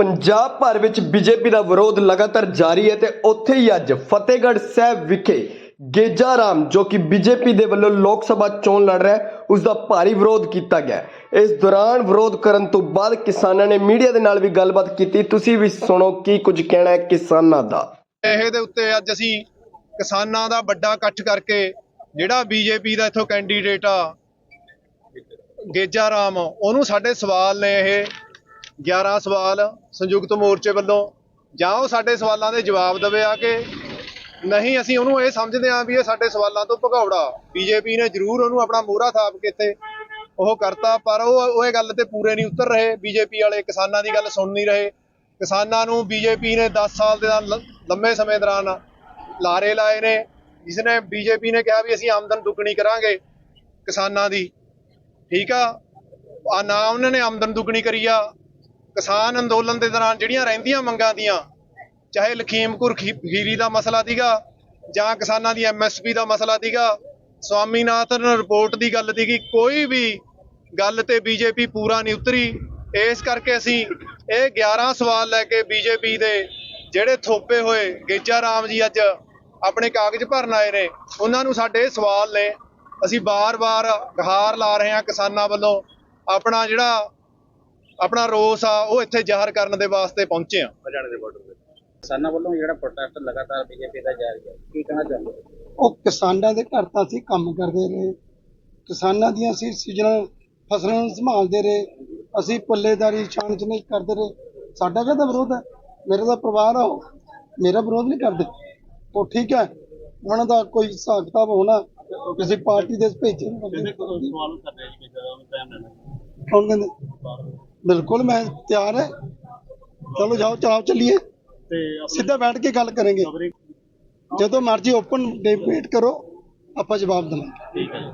ਪੰਜਾਬ ਭਰ ਵਿੱਚ ਬੀਜੇਪੀ ਦਾ ਵਿਰੋਧ ਲਗਾਤਾਰ ਜਾਰੀ ਹੈ ਤੇ ਉੱਥੇ ਹੀ ਅੱਜ ਫਤਿਹਗੜ੍ਹ ਸਾਹਿਬ ਵਿਖੇ ਗੇਜਾ ਰਾਮ, ਜੋ ਕਿ ਬੀਜੇਪੀ ਦੇ ਵੱਲੋਂ ਲੋਕ ਸਭਾ ਚੋਣ ਲੜ ਰਿਹਾ ਹੈ, ਉਸ ਦਾ ਭਾਰੀ ਵਿਰੋਧ ਕੀਤਾ ਗਿਆ ਇਸ ਦੌਰਾਨ ਵਿਰੋਧ ਕਰਨ ਤੋਂ ਬਾਅਦ ਕਿਸਾਨਾਂ ਨੇ ਮੀਡੀਆ ਦੇ ਨਾਲ ਵੀ ਗੱਲਬਾਤ ਕੀਤੀ। ਤੁਸੀਂ ਵੀ ਸੁਣੋ ਕੀ ਕੁਝ ਕਹਿਣਾ ਹੈ ਕਿਸਾਨਾਂ ਦਾ। ਇਹਦੇ ਉੱਤੇ ਅੱਜ ਅਸੀਂ ਕਿਸਾਨਾਂ ਦਾ ਵੱਡਾ ਇਕੱਠ ਕਰਕੇ ਜਿਹੜਾ ਬੀਜੇਪੀ ਦਾ ਇੱਥੋਂ ਕੈਂਡੀਡੇਟ ਆ, ਗੇਜਾ ਰਾਮ, ਉਹਨੂੰ ਸਾਡੇ ਸਵਾਲ ਨੇ ਇਹ। 11 ਸਵਾਲ ਸੰਯੁਕਤ ਮੋਰਚੇ ਵੱਲੋਂ। ਜਾਂ ਉਹ ਸਾਡੇ ਸਵਾਲਾਂ ਦੇ ਜਵਾਬ ਦੇਵੇ ਆ ਕੇ। ਨਹੀਂ, ਅਸੀਂ ਉਹਨੂੰ ਇਹ ਸਮਝਦੇ ਹਾਂ ਵੀ ਇਹ ਸਾਡੇ ਸਵਾਲਾਂ ਤੋਂ ਭਗੌੜਾ। ਬੀਜੇਪੀ ਨੇ ਜ਼ਰੂਰ ਉਹਨੂੰ ਆਪਣਾ ਮੋਹਰਾ ਥਾਪ ਕੇ ਇੱਥੇ ਉਹ ਕਰਤਾ, ਪਰ ਉਹ ਉਹ ਇਹ ਗੱਲ ਤੇ ਪੂਰੇ ਨਹੀਂ ਉਤਰ ਰਹੇ। ਬੀਜੇਪੀ ਵਾਲੇ ਕਿਸਾਨਾਂ ਦੀ ਗੱਲ ਸੁਣ ਨਹੀਂ ਰਹੇ। ਕਿਸਾਨਾਂ ਨੂੰ ਬੀਜੇਪੀ ਨੇ 10 ਸਾਲ ਦੇ ਲੰਮੇ ਸਮੇਂ ਦੌਰਾਨ ਲਾਰੇ ਲਾਏ ਨੇ। ਜਿਸ ਨੇ ਬੀਜੇਪੀ ਨੇ ਕਿਹਾ ਵੀ ਅਸੀਂ ਆਮਦਨ ਦੁੱਗਣੀ ਕਰਾਂਗੇ ਕਿਸਾਨਾਂ ਦੀ। ਠੀਕ ਆ? ਆ ਨਾ ਉਹਨਾਂ ਨੇ ਆਮਦਨ ਦੁੱਗਣੀ ਕਰੀ ਆ। ਕਿਸਾਨ ਅੰਦੋਲਨ ਦੇ ਦੌਰਾਨ ਜਿਹੜੀਆਂ ਰਹਿੰਦੀਆਂ ਮੰਗਾਂ ਦੀਆਂ, ਚਾਹੇ ਲਖੀਮਪੁਰ ਖੀਰੀ ਦਾ ਮਸਲਾ ਸੀਗਾ ਜਾਂ ਕਿਸਾਨਾਂ ਦੀ ਐਮਐਸਪੀ ਦਾ ਮਸਲਾ ਸੀਗਾ, ਸਵਾਮੀਨਾਥਨ ਰਿਪੋਰਟ ਦੀ ਗੱਲ ਸੀਗੀ, ਕੋਈ ਵੀ ਗੱਲ ਤੇ ਬੀਜੇਪੀ ਪੂਰਾ ਨਹੀਂ ਉਤਰੀ। ਇਸ ਕਰਕੇ ਅਸੀਂ ਇਹ 11 ਸਵਾਲ ਲੈ ਕੇ ਬੀਜੇਪੀ ਦੇ ਜਿਹੜੇ ਥੋਪੇ ਹੋਏ, ਗੇਜਾ ਰਾਮ ਜੀ ਅੱਜ ਆਪਣੇ ਕਾਗਜ਼ ਭਰਨ ਆਏ ਨੇ, ਉਹਨਾਂ ਨੂੰ ਸਾਡੇ ਸਵਾਲ ਨੇ। ਅਸੀਂ ਬਾਰ-ਬਾਰ ਹਾਰ ਲਾ ਰਹੇ ਹਾਂ ਕਿਸਾਨਾਂ ਵੱਲੋਂ ਆਪਣਾ ਜਿਹੜਾ ਆਪਣਾ ਰੋਸ ਆ ਉਹ ਇੱਥੇ ਜ਼ਾਹਰ ਕਰਨ ਦੇ ਵਾਸਤੇ ਪਹੁੰਚੇ ਆ। ਹਰਿਆਣੇ ਦੇ ਬਾਰਡਰ ਤੇ ਕਿਸਾਨਾਂ ਵੱਲੋਂ ਜਿਹੜਾ ਪ੍ਰੋਟੈਸਟ ਲਗਾਤਾਰ ਬੀਜੇਪੀ ਦਾ ਜਾਰੀ ਹੈ ਕੀ ਕਹਿਣਾ ਚਾਹੁੰਦੇ ਉਹ ਕਿਸਾਨਾਂ ਦੇ ਘਰ ਤਾਂ ਅਸੀਂ ਕੰਮ ਕਰਦੇ ਰਹੇ। ਕਿਸਾਨਾਂ ਦੀਆਂ ਅਸੀਂ ਸੀਜ਼ਨਲ ਫਸਲਾਂ ਨੂੰ ਸੰਭਾਲਦੇ ਰਹੇ। ਅਸੀਂ ਪੱਲੇਦਾਰੀ ਛਾਣ ਚ ਨਹੀਂ ਕਰਦੇ ਰਹੇ। ਸਾਡਾ ਕਾਹਦਾ ਵਿਰੋਧ ਹੈ? ਮੇਰਾ ਤਾਂ ਪਰਿਵਾਰ ਆ ਉਹ। ਮੇਰਾ ਵਿਰੋਧ ਨਹੀਂ ਕਰਦੇ। ਉਹ ਠੀਕ ਹੈ ਉਹਨਾਂ ਦਾ ਕੋਈ ਹਿਸਾਬ ਕਿਤਾਬ ਹੋਣਾ ਕਿਸੇ ਪਾਰਟੀ ਦੇ ਭੇਜੇ। ਸਵਾਲ ਕਰ ਰਹੇ ਜੀ ਜਦੋਂ ਉਹਨੂੰ ਟਾਈਮ ਲੈਣਾ ਕੌਣ ਕਹਿੰਦੇ? ਬਿਲਕੁਲ ਮੈਂ ਤਿਆਰ ਹੈ। ਚਲੋ ਜਾਓ ਚਲਾਓ ਚੱਲੀਏ। ਤੇ ਸਿੱਧਾ ਬੈਠ ਕੇ ਗੱਲ ਕਰਾਂਗੇ। ਜਦੋਂ ਮਰਜ਼ੀ ਓਪਨ ਡਿਬੇਟ ਕਰੋ ਆਪਾਂ ਜਵਾਬ ਦੇਵਾਂਗੇ। ਠੀਕ ਹੈ ਜੀ